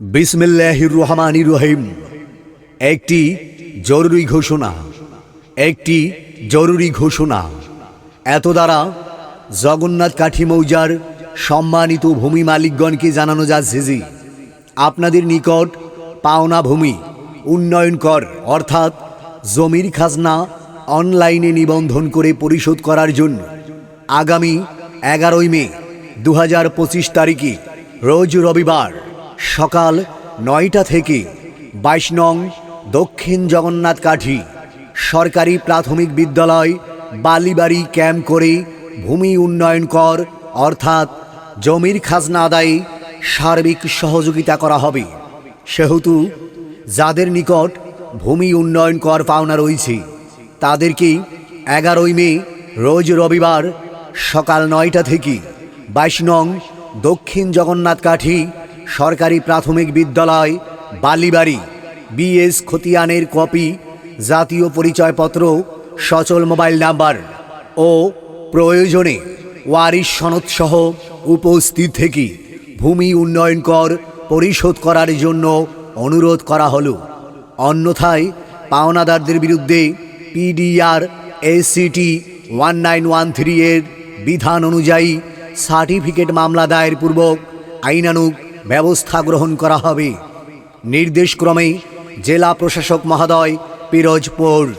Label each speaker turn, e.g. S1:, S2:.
S1: বিসমিল্লাহির রহমানির রহিম। একটি জরুরি ঘোষণা, একটি জরুরি ঘোষণা। এত দ্বারা জগন্নাথ কাঠি মৌজার সম্মানিত ভূমি মালিকগণকে জানানো যাচ্ছে যে, আপনাদের নিকট পাওনা ভূমি উন্নয়ন কর, অর্থাৎ জমির খাজনা অনলাইনে নিবন্ধন করে পরিশোধ করার জন্য আগামী এগারোই মে দু হাজার পঁচিশ তারিখে, রোজ রবিবার সকাল নয়টা থেকে বাইশ নং দক্ষিণ জগন্নাথ কাঠি সরকারি প্রাথমিক বিদ্যালয় বালিবাড়ি ক্যাম্প করে ভূমি উন্নয়ন কর, অর্থাৎ জমির খাজনা আদায়ে সার্বিক সহযোগিতা করা হবে। সেহেতু যাদের নিকট ভূমি উন্নয়ন কর পাওনা রয়েছে, তাদেরকে এগারোই মে রোজ রবিবার সকাল নয়টা থেকে বাইশ নং দক্ষিণ জগন্নাথ কাঠি সরকারি প্রাথমিক বিদ্যালয়, বালিবাড়ি। বিএস খতিয়ানের কপি, জাতীয় পরিচয়পত্র, সচল মোবাইল নাম্বার ও প্রয়োজনে ওয়ারিশ সনদসহ উপস্থিত থেকে ভূমি উন্নয়ন কর পরিশোধ করার জন্য অনুরোধ করা হলো। অন্যথায় পাওনাদারদের বিরুদ্ধে PDR ACT one nine one three এর বিধান অনুযায়ী সার্টিফিকেট মামলা দায়ের পূর্বক আইনানুগ ব্যবস্থা গ্রহণ করা হবে। নির্দেশক্রমে জেলা প্রশাসক মহোদয় পিরোজপুর।